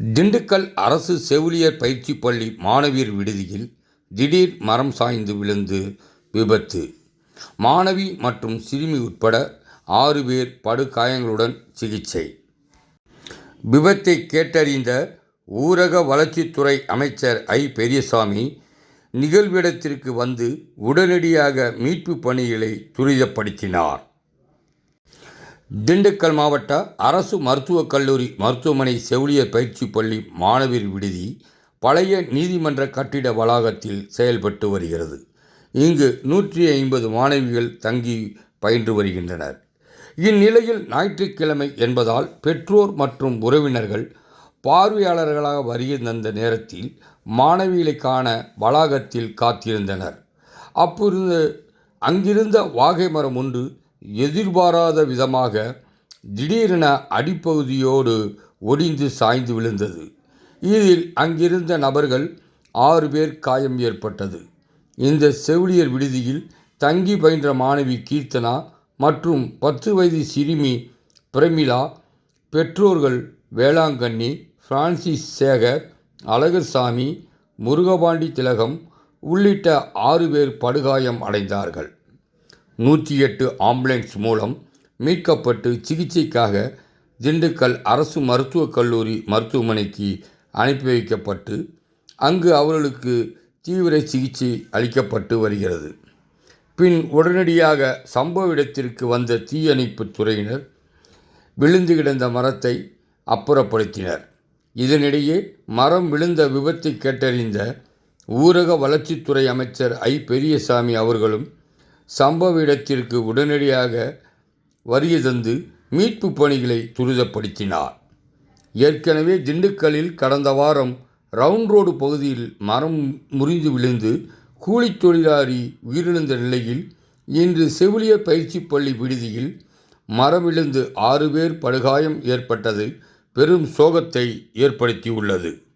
திண்டுக்கல் அரசு செவிலியர் பயிற்சி பள்ளி மாணவியர் விடுதியில் திடீர் மரம் சாய்ந்து விழுந்து விபத்து. மாணவி மற்றும் சிறுமி உட்பட ஆறு பேர் படுகாயங்களுடன் சிகிச்சை. விபத்தை கேட்டறிந்த ஊரக வளர்ச்சித்துறை அமைச்சர் ஐ. பெரியசாமி நிகழ்விடத்திற்கு வந்து உடனடியாக மீட்பு பணிகளை துரிதப்படுத்தினார். திண்டுக்கல் மாவட்ட அரசு மருத்துவக் கல்லூரி மருத்துவமனை செவிலியர் பயிற்சி பள்ளி மாணவர் விடுதி பழைய நீதிமன்ற கட்டிட வளாகத்தில் செயல்பட்டு வருகிறது. இங்கு நூற்றி ஐம்பது மாணவிகள் தங்கி பயின்று வருகின்றனர். இந்நிலையில் ஞாயிற்றுக்கிழமை என்பதால் பெற்றோர் மற்றும் உறவினர்கள் பார்வையாளர்களாக வருகை தந்த நேரத்தில் மாணவிகளை காண வளாகத்தில் காத்திருந்தனர். அப்போது அங்கிருந்த வாகை மரம் ஒன்று எதிர்பாராத விதமாக திடீரென அடிப்பகுதியோடு ஒடிந்து சாய்ந்து விழுந்தது. இதில் அங்கிருந்த நபர்கள் ஆறு பேர் காயம் ஏற்பட்டது. இந்த செவிலியர் விடுதியில் தங்கி பயின்ற மாணவி கீர்த்தனா மற்றும் பத்து வயது சிறுமி பிரமிளா பெற்றோர்கள் வேளாங்கண்ணி பிரான்சிஸ் சேகர் அழகர்சாமி முருகபாண்டி திலகம் உள்ளிட்ட ஆறு பேர் படுகாயம் அடைந்தார்கள். நூற்றி எட்டு ஆம்புலன்ஸ் மூலம் மீட்கப்பட்டு சிகிச்சைக்காக திண்டுக்கல் அரசு மருத்துவக் கல்லூரி மருத்துவமனைக்கு அனுப்பி வைக்கப்பட்டு அங்கு அவர்களுக்கு தீவிர சிகிச்சை அளிக்கப்பட்டு வருகிறது. பின் உடனடியாக சம்பவ இடத்திற்கு வந்த தீயணைப்பு துறையினர் விழுந்து கிடந்த மரத்தை அப்புறப்படுத்தினர். இதனிடையே மரம் விழுந்த விபத்தை கேட்டறிந்த ஊரக வளர்ச்சித்துறை அமைச்சர் ஐ. பெரியசாமி அவர்களும் சம்பவ இடத்திற்கு உடனடியாக வரிய தந்து மீட்பு பணிகளை துரிதப்படுத்தினார். ஏற்கனவே திண்டுக்கல்லில் கடந்த வாரம் ரவுண்ட் ரோடு பகுதியில் மரம் முறிந்து விழுந்து கூலித் தொழிலாளி உயிரிழந்த நிலையில் இன்று செவிலியர் பயிற்சி பள்ளி விடுதியில் மரம் விழுந்து ஆறு பேர் படுகாயம் ஏற்பட்டது. பெரும் சோகத்தை ஏற்படுத்தியுள்ளது.